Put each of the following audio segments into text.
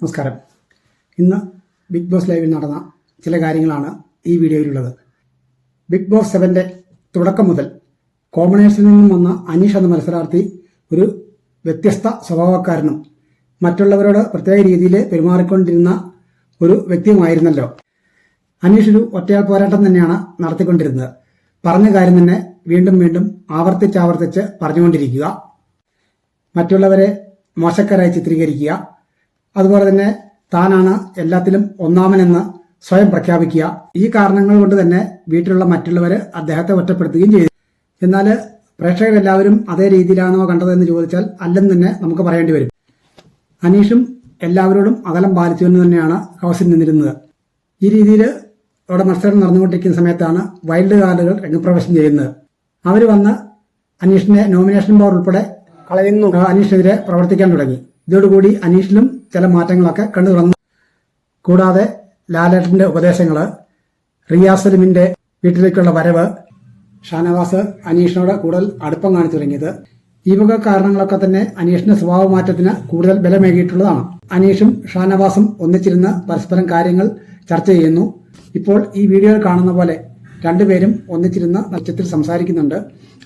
നമസ്കാരം. ഇന്ന് big boss ലൈവിൽ നടന്ന ചില കാര്യങ്ങളാണ് ഈ വീഡിയോയിലുള്ളത്. ബിഗ് ബോസ് സെവന്റെ തുടക്കം മുതൽ കോമ്പിനേഷനിൽ നിന്നും വന്ന അനീഷ് എന്ന മത്സരാർത്ഥി ഒരു വ്യത്യസ്ത സ്വഭാവക്കാരനും മറ്റുള്ളവരോട് പ്രത്യേക രീതിയിൽ പെരുമാറിക്കൊണ്ടിരുന്ന ഒരു വ്യക്തിയുമായിരുന്നല്ലോ. അനീഷ് ഒരു ഒറ്റയാൾ പോരാട്ടം തന്നെയാണ് നടത്തിക്കൊണ്ടിരുന്നത്. പറഞ്ഞ കാര്യം തന്നെ വീണ്ടും വീണ്ടും ആവർത്തിച്ചാവർത്തിച്ച് പറഞ്ഞുകൊണ്ടിരിക്കുക. മറ്റുള്ളവരെ മോശക്കാരായി ചിത്രീകരിക്കുക. അതുപോലെ തന്നെ താനാണ് എല്ലാത്തിലും ഒന്നാമനെന്ന് സ്വയം പ്രഖ്യാപിക്കുക. ഈ കാരണങ്ങൾ കൊണ്ട് തന്നെ വീട്ടിലുള്ള മറ്റുള്ളവർ അദ്ദേഹത്തെ ഒറ്റപ്പെടുത്തുകയും ചെയ്തു. എന്നാൽ പ്രേക്ഷകരെല്ലാവരും അതേ രീതിയിലാണോ കണ്ടതെന്ന് ചോദിച്ചാൽ അല്ലെന്ന് തന്നെ നമുക്ക് പറയേണ്ടി വരും. അനീഷും എല്ലാവരോടും അകലം പാലിച്ചുകൊണ്ട് തന്നെയാണ് ഹൗസിൽ നിന്നിരുന്നത്. ഈ രീതിയിൽ അവിടെ മത്സരം നടന്നുകൊണ്ടിരിക്കുന്ന സമയത്താണ് വൈൽഡ് കാർഡുകൾ രംഗപ്രവേശം ചെയ്യുന്നത്. അവർ വന്ന് അനീഷിന്റെ നോമിനേഷൻ ബോർഡ് ഉൾപ്പെടെ കളയുന്നു. അനീഷിനെതിരെ പ്രവർത്തിക്കാൻ തുടങ്ങി. ഇതോടുകൂടി അനീഷിലും ചില മാറ്റങ്ങളൊക്കെ കണ്ടു തുടങ്ങി കൂടാതെ ലാലേട്ടന്റെ ഉപദേശങ്ങൾ റിയാസലിമിന്റെ വീട്ടിലേക്കുള്ള വരവ് ഷാനവാസ് അനീഷിനോട് കൂടുതൽ അടുപ്പം കാണിച്ചു തുടങ്ങിയത്. ഈ വക കാരണങ്ങളൊക്കെ തന്നെ അനീഷിന്റെ സ്വഭാവ മാറ്റത്തിന് കൂടുതൽ ബലമേകിയിട്ടുള്ളതാണ്. അനീഷും ഷാനവാസും ഒന്നിച്ചിരുന്ന് പരസ്പരം കാര്യങ്ങൾ ചർച്ച ചെയ്യുന്നു. ഇപ്പോൾ ഈ വീഡിയോയിൽ കാണുന്ന പോലെ രണ്ടുപേരും ഒന്നിച്ചിരുന്ന് നക്ഷത്തിൽ സംസാരിക്കുന്നുണ്ട്.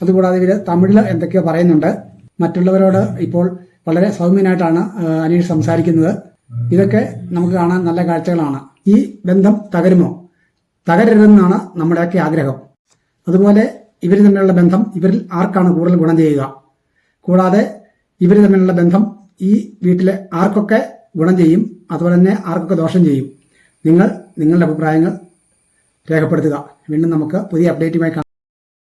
അതുകൂടാതെ ഇവർ തമിഴിൽ എന്തൊക്കെയോ പറയുന്നുണ്ട്. മറ്റുള്ളവരോട് ഇപ്പോൾ വളരെ സൗമ്യനായിട്ടാണ് അനീഷ് സംസാരിക്കുന്നത്. ഇതൊക്കെ നമുക്ക് കാണാൻ നല്ല കാഴ്ചകളാണ്. ഈ ബന്ധം തകരുമോ? തകരരുതെന്നാണ് നമ്മുടെയൊക്കെ ആഗ്രഹം. അതുപോലെ ഇവർ തമ്മിലുള്ള ബന്ധം ഇവരിൽ ആർക്കാണ് കൂടുതൽ ഗുണം ചെയ്യുക? കൂടാതെ ഇവർ തമ്മിലുള്ള ബന്ധം ഈ വീട്ടിലെ ആർക്കൊക്കെ ഗുണം ചെയ്യും അതുപോലെ തന്നെ ആർക്കൊക്കെ ദോഷം ചെയ്യും. നിങ്ങൾ നിങ്ങളുടെ അഭിപ്രായങ്ങൾ രേഖപ്പെടുത്തുക. വീണ്ടും നമുക്ക് പുതിയ അപ്ഡേറ്റുമായി